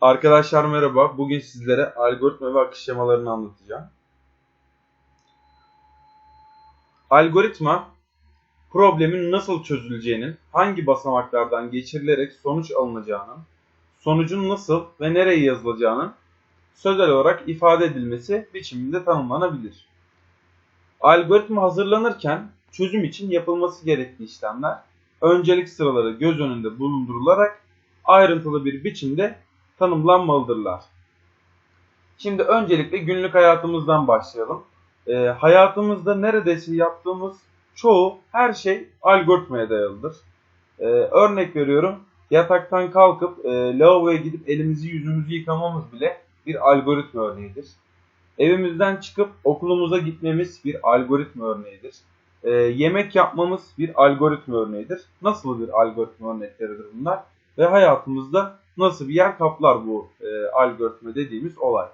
Arkadaşlar merhaba. Bugün sizlere algoritma ve akış şemalarını anlatacağım. Algoritma, problemin nasıl çözüleceğinin, hangi basamaklardan geçirilerek sonuç alınacağının, sonucun nasıl ve nereye yazılacağının sözel olarak ifade edilmesi biçiminde tanımlanabilir. Algoritma hazırlanırken çözüm için yapılması gerekli işlemler öncelik sıraları göz önünde bulundurularak ayrıntılı bir biçimde tanımlanmalıdırlar. Şimdi öncelikle günlük hayatımızdan başlayalım. Ee, hayatımızda neredeyse yaptığımız çoğu her şey algoritmaya dayalıdır. Ee, örnek veriyorum yataktan kalkıp e, lavaboya gidip elimizi yüzümüzü yıkamamız bile bir algoritma örneğidir. Evimizden çıkıp okulumuza gitmemiz bir algoritma örneğidir. Ee, yemek yapmamız bir algoritma örneğidir. Nasıl bir algoritma örnekleridir bunlar? Ve hayatımızda nasıl bir yer kaplar bu e, algoritma dediğimiz olay.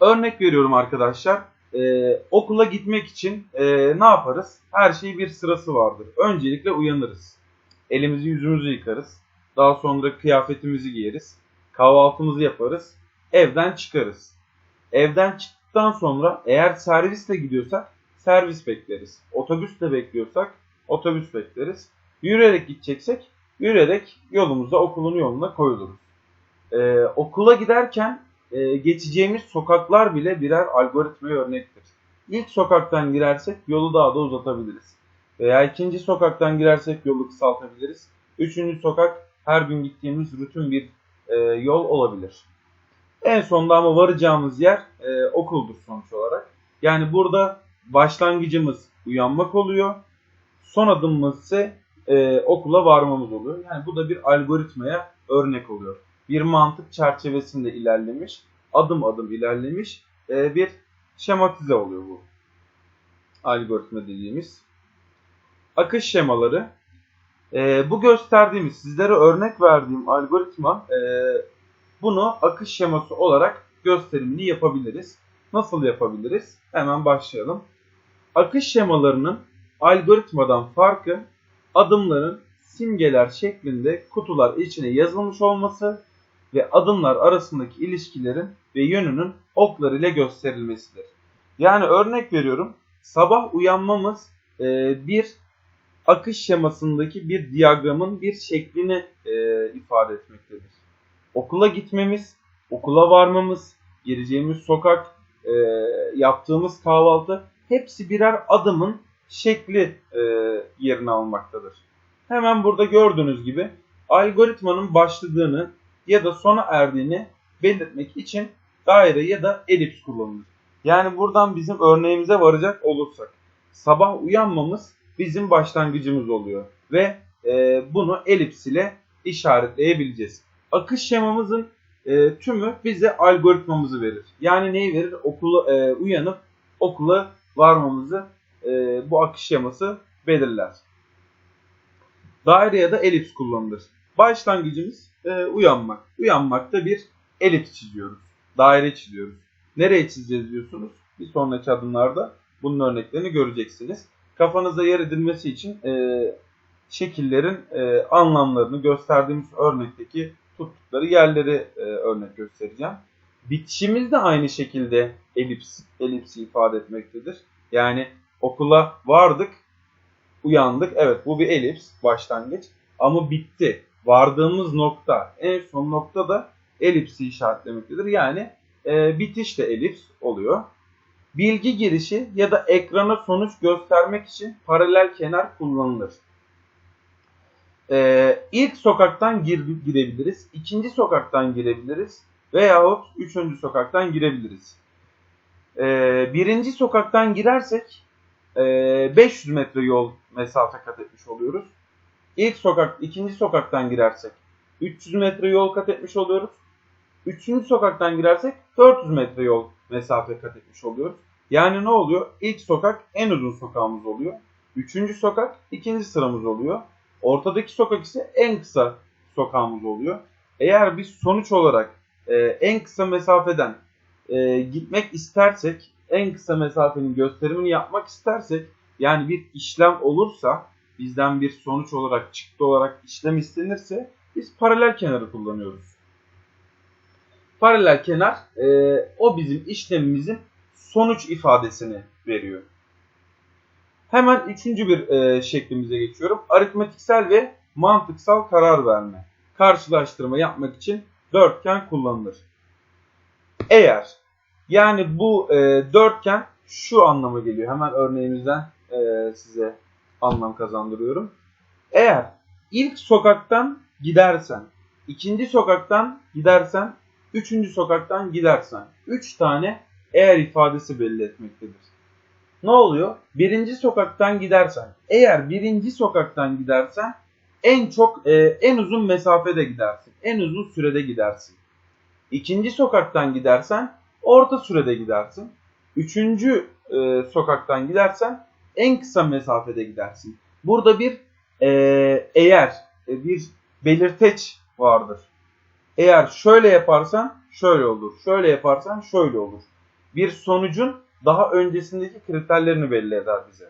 Örnek veriyorum arkadaşlar. E, okula gitmek için e, ne yaparız? Her şeyin bir sırası vardır. Öncelikle uyanırız. Elimizi yüzümüzü yıkarız. Daha sonra kıyafetimizi giyeriz. Kahvaltımızı yaparız. Evden çıkarız. Evden çıktıktan sonra eğer servisle gidiyorsak servis bekleriz. Otobüsle bekliyorsak otobüs bekleriz. Yürüyerek gideceksek yürüyerek yolumuza okulun yoluna koyuluruz. Ee, okula giderken e, geçeceğimiz sokaklar bile birer algoritmaya örnektir. İlk sokaktan girersek yolu daha da uzatabiliriz. Veya ikinci sokaktan girersek yolu kısaltabiliriz. Üçüncü sokak her gün gittiğimiz rutin bir e, yol olabilir. En sonunda ama varacağımız yer e, okuldur sonuç olarak. Yani burada başlangıcımız uyanmak oluyor. Son adımımız ise e, okula varmamız oluyor. Yani bu da bir algoritmaya örnek oluyor. Bir mantık çerçevesinde ilerlemiş, adım adım ilerlemiş e, bir şematize oluyor bu algoritma dediğimiz. Akış şemaları. E, bu gösterdiğimiz, sizlere örnek verdiğim algoritma e, bunu akış şeması olarak gösterimini yapabiliriz. Nasıl yapabiliriz? Hemen başlayalım. Akış şemalarının algoritmadan farkı adımların simgeler şeklinde kutular içine yazılmış olması ve adımlar arasındaki ilişkilerin ve yönünün oklar ile gösterilmesidir. Yani örnek veriyorum sabah uyanmamız e, bir akış şemasındaki bir diyagramın bir şeklini e, ifade etmektedir. Okula gitmemiz, okula varmamız, gireceğimiz sokak, e, yaptığımız kahvaltı hepsi birer adımın şekli e, yerini almaktadır. Hemen burada gördüğünüz gibi algoritmanın başladığını ya da sona erdiğini belirtmek için daire ya da elips kullanılır. Yani buradan bizim örneğimize varacak olursak sabah uyanmamız bizim başlangıcımız oluyor ve e, bunu elips ile işaretleyebileceğiz. Akış şemamızın e, tümü bize algoritmamızı verir. Yani neyi verir? Okula e, uyanıp okula varmamızı e, bu akış şeması belirler. Daire ya da elips kullanılır. Başlangıcımız e, uyanmak. Uyanmakta bir elips çiziyoruz. Daire çiziyoruz. Nereye çizeceğiz diyorsunuz? Bir sonraki adımlarda bunun örneklerini göreceksiniz. Kafanızda yer edilmesi için e, şekillerin e, anlamlarını gösterdiğimiz örnekteki tuttukları yerleri e, örnek göstereceğim. Bitişimiz de aynı şekilde elips, elipsi ifade etmektedir. Yani okula vardık, uyandık. Evet bu bir elips, başlangıç. Ama bitti. Vardığımız nokta, en son nokta da elipsi işaretlemektedir. Yani e, bitiş de elips oluyor. Bilgi girişi ya da ekrana sonuç göstermek için paralel kenar kullanılır. Ee, ilk sokaktan gir, girebiliriz, ikinci sokaktan girebiliriz veyahut üçüncü sokaktan girebiliriz. Ee, birinci sokaktan girersek 500 metre yol mesafe kat etmiş oluyoruz. İlk sokak, ikinci sokaktan girersek 300 metre yol kat etmiş oluyoruz. Üçüncü sokaktan girersek 400 metre yol mesafe kat etmiş oluyoruz. Yani ne oluyor? İlk sokak en uzun sokağımız oluyor. Üçüncü sokak ikinci sıramız oluyor. Ortadaki sokak ise en kısa sokağımız oluyor. Eğer biz sonuç olarak e, en kısa mesafeden e, gitmek istersek, en kısa mesafenin gösterimini yapmak istersek, yani bir işlem olursa, bizden bir sonuç olarak, çıktı olarak işlem istenirse biz paralel kenarı kullanıyoruz. Paralel kenar e, o bizim işlemimizin sonuç ifadesini veriyor. Hemen üçüncü bir e, şeklimize geçiyorum. Aritmetiksel ve mantıksal karar verme. Karşılaştırma yapmak için dörtgen kullanılır. Eğer yani bu e, dörtgen şu anlama geliyor. Hemen örneğimizden e, size anlam kazandırıyorum. Eğer ilk sokaktan gidersen, ikinci sokaktan gidersen, üçüncü sokaktan gidersen, üç tane eğer ifadesi belli etmektedir. Ne oluyor? Birinci sokaktan gidersen, eğer birinci sokaktan gidersen en çok e, en uzun mesafede gidersin. En uzun sürede gidersin. İkinci sokaktan gidersen orta sürede gidersin. Üçüncü e, sokaktan gidersen en kısa mesafede gidersin. Burada bir e, eğer e, bir belirteç vardır. Eğer şöyle yaparsan şöyle olur. Şöyle yaparsan şöyle olur. Bir sonucun daha öncesindeki kriterlerini belli eder bize.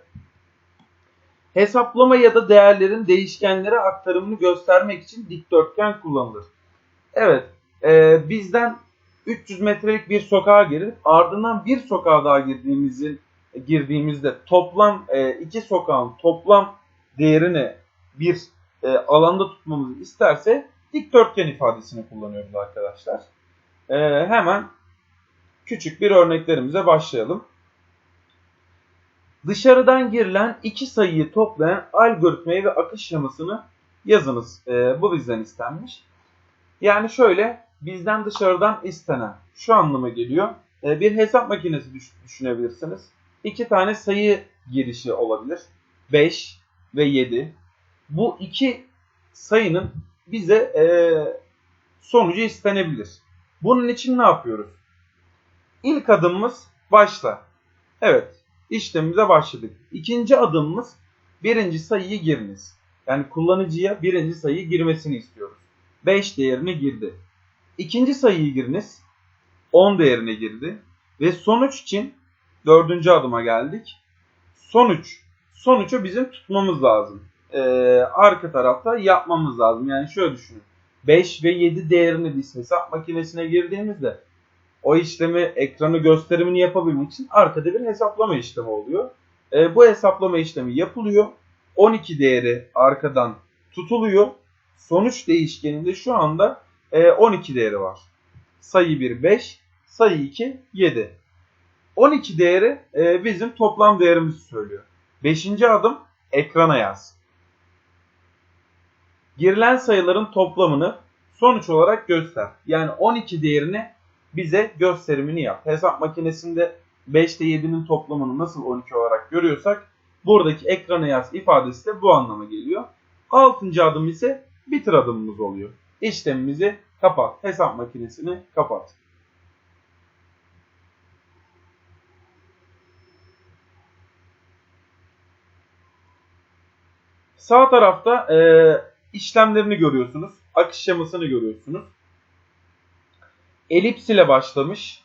Hesaplama ya da değerlerin değişkenlere aktarımını göstermek için dikdörtgen kullanılır. Evet, e, bizden 300 metrelik bir sokağa girip ardından bir sokağa daha girdiğimizin girdiğimizde toplam e, iki sokağın toplam değerini bir e, alanda tutmamızı isterse dikdörtgen ifadesini kullanıyoruz arkadaşlar. E, hemen küçük bir örneklerimize başlayalım. Dışarıdan girilen iki sayıyı toplayan algoritmayı ve akış şemasını yazınız. E, bu bizden istenmiş. Yani şöyle bizden dışarıdan istenen şu anlama geliyor. E, bir hesap makinesi düş- düşünebilirsiniz. İki tane sayı girişi olabilir. 5 ve 7. Bu iki sayının bize e, sonucu istenebilir. Bunun için ne yapıyoruz? İlk adımımız başla. Evet, işlemimize başladık. İkinci adımımız birinci sayıyı giriniz. Yani kullanıcıya birinci sayıyı girmesini istiyoruz. 5 değerini girdi. İkinci sayıyı giriniz. 10 değerini girdi. Ve sonuç için dördüncü adıma geldik. Sonuç. Sonucu bizim tutmamız lazım. Ee, arka tarafta yapmamız lazım. Yani şöyle düşünün. 5 ve 7 değerini biz hesap makinesine girdiğimizde o işlemi, ekranı gösterimini yapabilmek için arkada bir hesaplama işlemi oluyor. Ee, bu hesaplama işlemi yapılıyor. 12 değeri arkadan tutuluyor. Sonuç değişkeninde şu anda e, 12 değeri var. Sayı 1 5, sayı 2 7. 12 değeri e, bizim toplam değerimizi söylüyor. 5. adım ekrana yaz. Girilen sayıların toplamını sonuç olarak göster. Yani 12 değerini bize gösterimini yap. Hesap makinesinde 5 ile 7'nin toplamını nasıl 12 olarak görüyorsak buradaki ekrana yaz ifadesi de bu anlama geliyor. 6. adım ise bitir adımımız oluyor. İşlemimizi kapat. Hesap makinesini kapat. Sağ tarafta e, işlemlerini görüyorsunuz. Akış şemasını görüyorsunuz. Elips ile başlamış.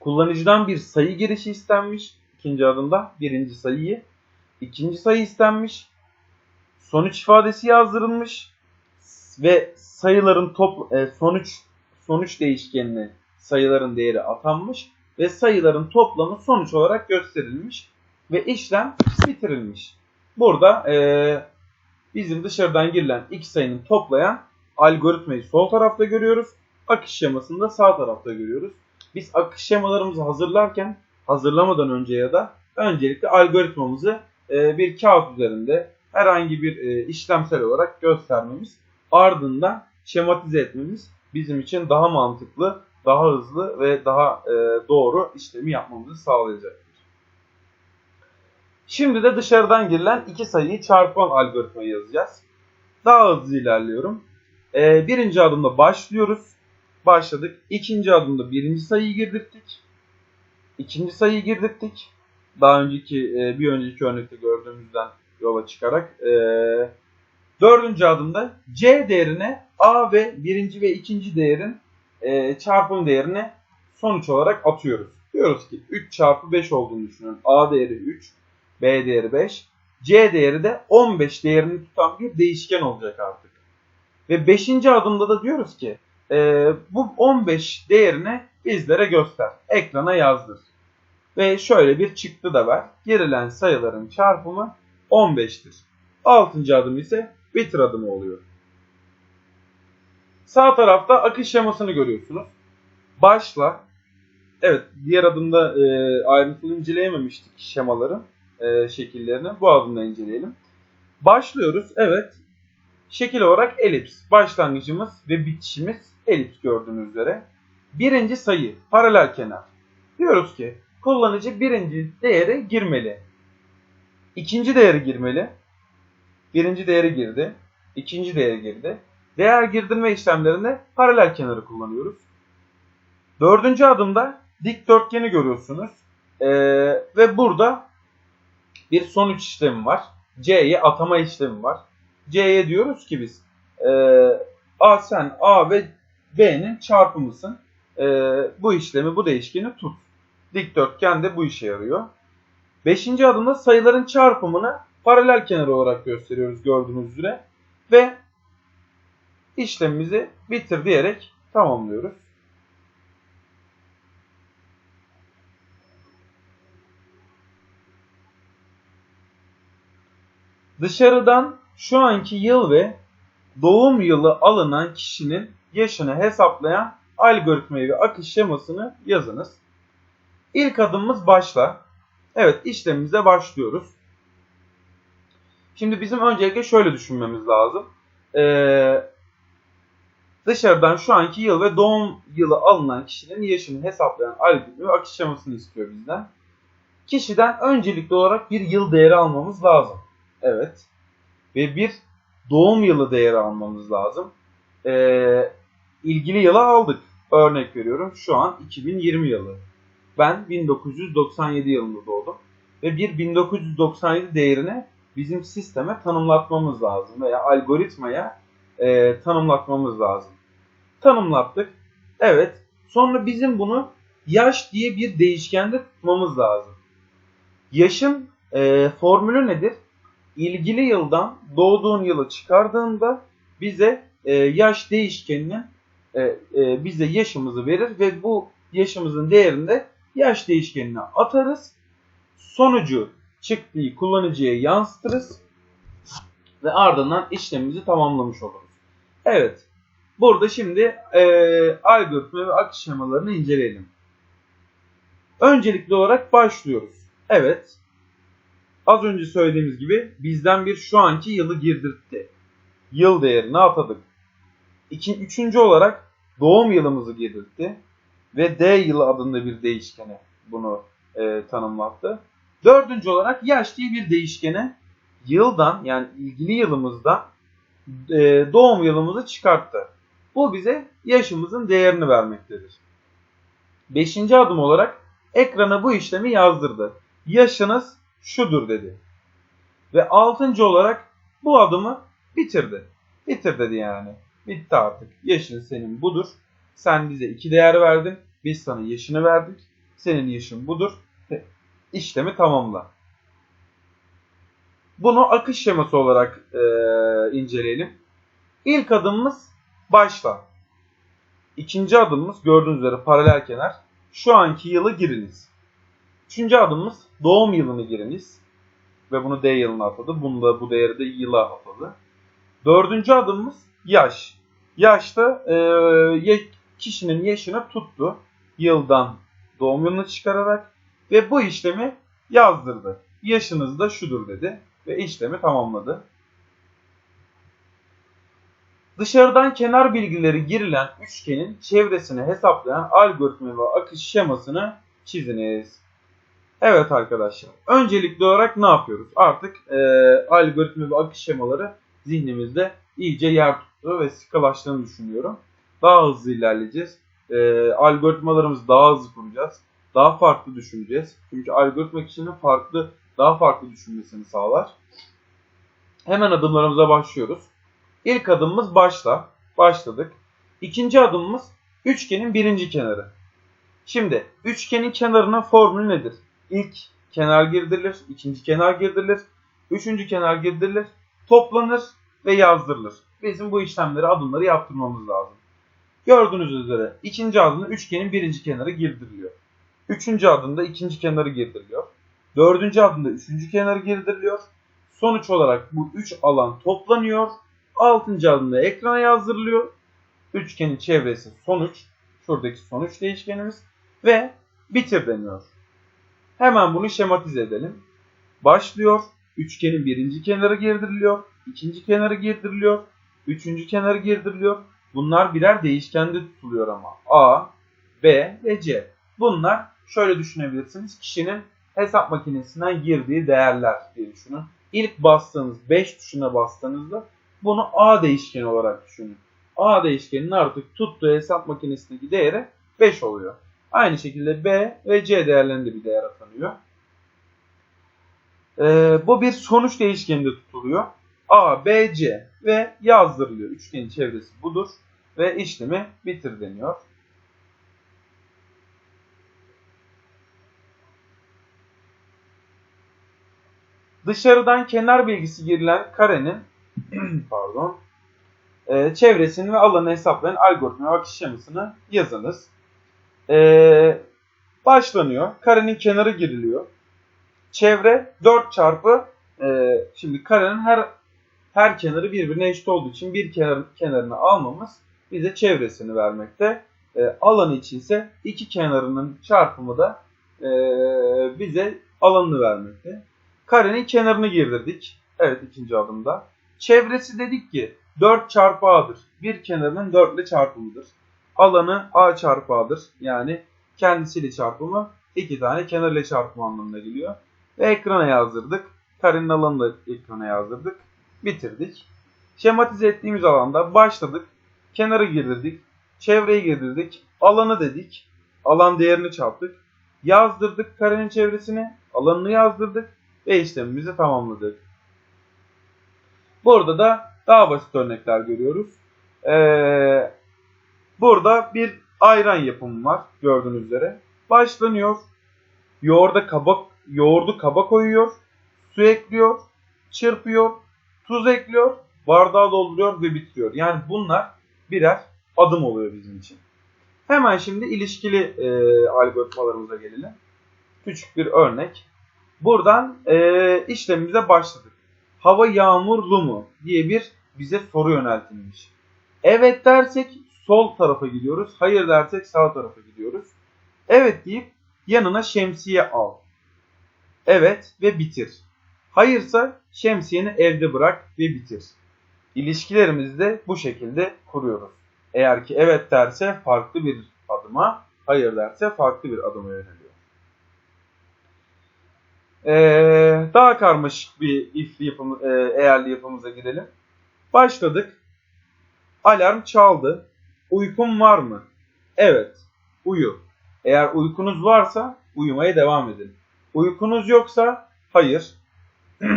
Kullanıcıdan bir sayı girişi istenmiş. İkinci adımda birinci sayıyı. ikinci sayı istenmiş. Sonuç ifadesi yazdırılmış. Ve sayıların top e, sonuç sonuç değişkenine sayıların değeri atanmış ve sayıların toplamı sonuç olarak gösterilmiş ve işlem bitirilmiş. Burada e, bizim dışarıdan girilen iki sayının toplayan algoritmayı sol tarafta görüyoruz. Akış şemasını da sağ tarafta görüyoruz. Biz akış şemalarımızı hazırlarken hazırlamadan önce ya da öncelikle algoritmamızı e, bir kağıt üzerinde herhangi bir e, işlemsel olarak göstermemiz ardından şematize etmemiz bizim için daha mantıklı, daha hızlı ve daha e, doğru işlemi yapmamızı sağlayacaktır. Şimdi de dışarıdan girilen iki sayıyı çarpan algoritmayı yazacağız. Daha hızlı ilerliyorum. E, birinci adımda başlıyoruz. Başladık. İkinci adımda birinci sayıyı girdirttik. İkinci sayıyı girdirttik. Daha önceki e, bir önceki örnekte gördüğümüzden yola çıkarak Dördüncü adımda C değerine A ve birinci ve ikinci değerin e, çarpım değerini sonuç olarak atıyoruz. Diyoruz ki 3 çarpı 5 olduğunu düşünün. A değeri 3, B değeri 5, C değeri de 15 değerini tutan bir değişken olacak artık. Ve 5. adımda da diyoruz ki e, bu 15 değerini bizlere göster. Ekrana yazdır. Ve şöyle bir çıktı da ver. Girilen sayıların çarpımı 15'tir. Altıncı adım ise bitir adımı oluyor. Sağ tarafta akış şemasını görüyorsunuz. Başla. Evet diğer adımda e, ayrıntılı inceleyememiştik şemaların e, şekillerini. Bu adımda inceleyelim. Başlıyoruz. Evet. Şekil olarak elips. Başlangıcımız ve bitişimiz elips gördüğünüz üzere. Birinci sayı paralel kenar. Diyoruz ki kullanıcı birinci değere girmeli. İkinci değeri girmeli. Birinci değeri girdi. ikinci değeri girdi. Değer girdirme işlemlerinde paralel kenarı kullanıyoruz. Dördüncü adımda dikdörtgeni görüyorsunuz. Ee, ve burada bir sonuç işlemi var. C'ye atama işlemi var. C'ye diyoruz ki biz e, A sen A ve B'nin çarpımısın. E, bu işlemi bu değişkeni tut. Dikdörtgen de bu işe yarıyor. Beşinci adımda sayıların çarpımını paralel kenar olarak gösteriyoruz gördüğünüz üzere. Ve işlemimizi bitir diyerek tamamlıyoruz. Dışarıdan şu anki yıl ve doğum yılı alınan kişinin yaşını hesaplayan algoritmayı ve akış şemasını yazınız. İlk adımımız başla. Evet işlemimize başlıyoruz. Şimdi bizim öncelikle şöyle düşünmemiz lazım. Ee, dışarıdan şu anki yıl ve doğum yılı alınan kişinin yaşını hesaplayan algoritma ve akış şemasını istiyor bizden. Kişiden öncelikli olarak bir yıl değeri almamız lazım. Evet. Ve bir doğum yılı değeri almamız lazım. Ee, ilgili yılı aldık. Örnek veriyorum şu an 2020 yılı. Ben 1997 yılında doğdum. Ve bir 1997 değerini bizim sisteme tanımlatmamız lazım. Veya algoritmaya e, tanımlatmamız lazım. Tanımlattık. Evet. Sonra bizim bunu yaş diye bir değişkende tutmamız lazım. Yaşın e, formülü nedir? ilgili yıldan doğduğun yılı çıkardığında bize e, yaş değişkeninin e, e, bize yaşımızı verir ve bu yaşımızın değerinde yaş değişkenine atarız. Sonucu çıktığı kullanıcıya yansıtırız ve ardından işlemimizi tamamlamış oluruz. Evet. Burada şimdi e, algoritma ve akış şemalarını inceleyelim. Öncelikli olarak başlıyoruz. Evet. Az önce söylediğimiz gibi bizden bir şu anki yılı girdirtti. Yıl değerini atadık. İki, üçüncü olarak doğum yılımızı girdirtti. Ve D yılı adında bir değişkene bunu e, tanımlattı. Dördüncü olarak yaş diye bir değişkene yıldan yani ilgili yılımızdan e, doğum yılımızı çıkarttı. Bu bize yaşımızın değerini vermektedir. Beşinci adım olarak ekrana bu işlemi yazdırdı. Yaşınız şudur dedi. Ve altıncı olarak bu adımı bitirdi. Bitir dedi yani. Bitti artık. Yaşın senin budur. Sen bize iki değer verdin. Biz sana yaşını verdik. Senin yaşın budur. İşlemi tamamla. Bunu akış şeması olarak e, inceleyelim. İlk adımımız başla. İkinci adımımız gördüğünüz üzere paralel kenar. Şu anki yılı giriniz. Üçüncü adımımız doğum yılını giriniz. Ve bunu D yılına atadı. Bunu da bu değeri de yıla atadı. Dördüncü adımımız yaş. Yaşta e, kişinin yaşını tuttu. Yıldan doğum yılını çıkararak ve bu işlemi yazdırdı. Yaşınız da şudur dedi ve işlemi tamamladı. Dışarıdan kenar bilgileri girilen üçgenin çevresini hesaplayan algoritma ve akış şemasını çiziniz. Evet arkadaşlar. Öncelikli olarak ne yapıyoruz? Artık e, algoritma ve akış şemaları zihnimizde iyice yer tuttu ve sıkılaştığını düşünüyorum. Daha hızlı ilerleyeceğiz. E, algoritmalarımızı daha hızlı kuracağız. Daha farklı düşüneceğiz. Çünkü algoritma kişinin farklı, daha farklı düşünmesini sağlar. Hemen adımlarımıza başlıyoruz. İlk adımımız başla. Başladık. İkinci adımımız üçgenin birinci kenarı. Şimdi üçgenin kenarının formülü nedir? İlk kenar girdirilir, ikinci kenar girdirilir, üçüncü kenar girdirilir, toplanır ve yazdırılır. Bizim bu işlemleri, adımları yaptırmamız lazım. Gördüğünüz üzere ikinci adımda üçgenin birinci kenarı girdiriliyor. Üçüncü adımda ikinci kenarı girdiriliyor. Dördüncü adımda üçüncü kenarı girdiriliyor. Sonuç olarak bu üç alan toplanıyor. Altıncı adımda ekrana yazdırılıyor. Üçgenin çevresi sonuç. Şuradaki sonuç değişkenimiz. Ve bitir deniyor. Hemen bunu şematize edelim. Başlıyor. Üçgenin birinci kenarı girdiriliyor. ikinci kenarı girdiriliyor. Üçüncü kenarı girdiriliyor. Bunlar birer değişkende tutuluyor ama. A, B ve C. Bunlar şöyle düşünebilirsiniz. Kişinin hesap makinesinden girdiği değerler diye düşünün. İlk bastığınız 5 tuşuna bastığınızda bunu A değişkeni olarak düşünün. A değişkeninin artık tuttuğu hesap makinesindeki değeri 5 oluyor. Aynı şekilde B ve C değerlerinde bir değer atanıyor. Ee, bu bir sonuç değişkeninde tutuluyor. A, B, C ve yazdırılıyor. Üçgenin çevresi budur ve işlemi bitir deniyor. Dışarıdan kenar bilgisi girilen karenin pardon e, çevresini ve alanı hesaplayan algoritma bakış şemasını yazınız. E, başlanıyor. Karenin kenarı giriliyor. Çevre 4 çarpı e, şimdi karenin her her kenarı birbirine eşit olduğu için bir kenar, kenarını almamız bize çevresini vermekte. E, alanı için ise iki kenarının çarpımı da e, bize alanını vermekte. Karenin kenarını girdirdik. Evet ikinci adımda. Çevresi dedik ki 4 çarpı a'dır. Bir kenarının 4 ile çarpımıdır. Alanı a çarpı a'dır. Yani kendisiyle çarpımı iki tane kenar ile çarpımı anlamına geliyor. Ve ekrana yazdırdık. Karenin alanını da ekrana yazdırdık. Bitirdik. Şematize ettiğimiz alanda başladık. Kenarı girdirdik. Çevreyi girdirdik. Alanı dedik. Alan değerini çarptık. Yazdırdık karenin çevresini. Alanını yazdırdık. Ve işlemimizi tamamladık. Burada da daha basit örnekler görüyoruz. Ee, burada bir ayran yapımı var gördüğünüz üzere. Başlanıyor. Yoğurda kaba, yoğurdu kaba koyuyor. Su ekliyor. Çırpıyor. Tuz ekliyor. Bardağa dolduruyor ve bitiriyor. Yani bunlar birer adım oluyor bizim için. Hemen şimdi ilişkili e, algoritmalarımıza gelelim. Küçük bir örnek. Buradan e, işlemimize başladık. Hava yağmurlu mu diye bir bize soru yöneltilmiş. Evet dersek sol tarafa gidiyoruz. Hayır dersek sağ tarafa gidiyoruz. Evet deyip yanına şemsiye al. Evet ve bitir. Hayırsa şemsiyeni evde bırak ve bitir. İlişkilerimizi de bu şekilde kuruyoruz. Eğer ki evet derse farklı bir adıma, hayır derse farklı bir adıma yöneliyor. Ee, daha karmaşık bir if yapımı, e, eğerli yapımıza gidelim. Başladık. Alarm çaldı. Uykum var mı? Evet. Uyu. Eğer uykunuz varsa uyumaya devam edin. Uykunuz yoksa hayır.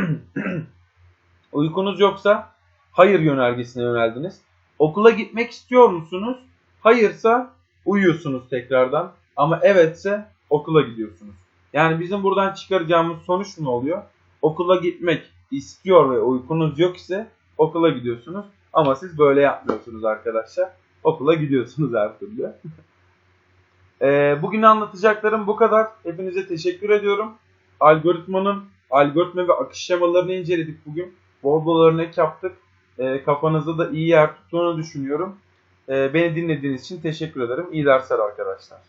uykunuz yoksa hayır yönergesine yöneldiniz. Okula gitmek istiyor musunuz? Hayırsa uyuyorsunuz tekrardan. Ama evetse okula gidiyorsunuz. Yani bizim buradan çıkaracağımız sonuç ne oluyor? Okula gitmek istiyor ve uykunuz yok ise okula gidiyorsunuz. Ama siz böyle yapmıyorsunuz arkadaşlar. Okula gidiyorsunuz her türlü. Ee, bugün anlatacaklarım bu kadar. Hepinize teşekkür ediyorum. Algoritmanın algoritma ve akış şemalarını inceledik bugün. Bol bol örnek yaptık. Ee, kafanızda da iyi yer tuttuğunu düşünüyorum. Ee, beni dinlediğiniz için teşekkür ederim. İyi dersler arkadaşlar.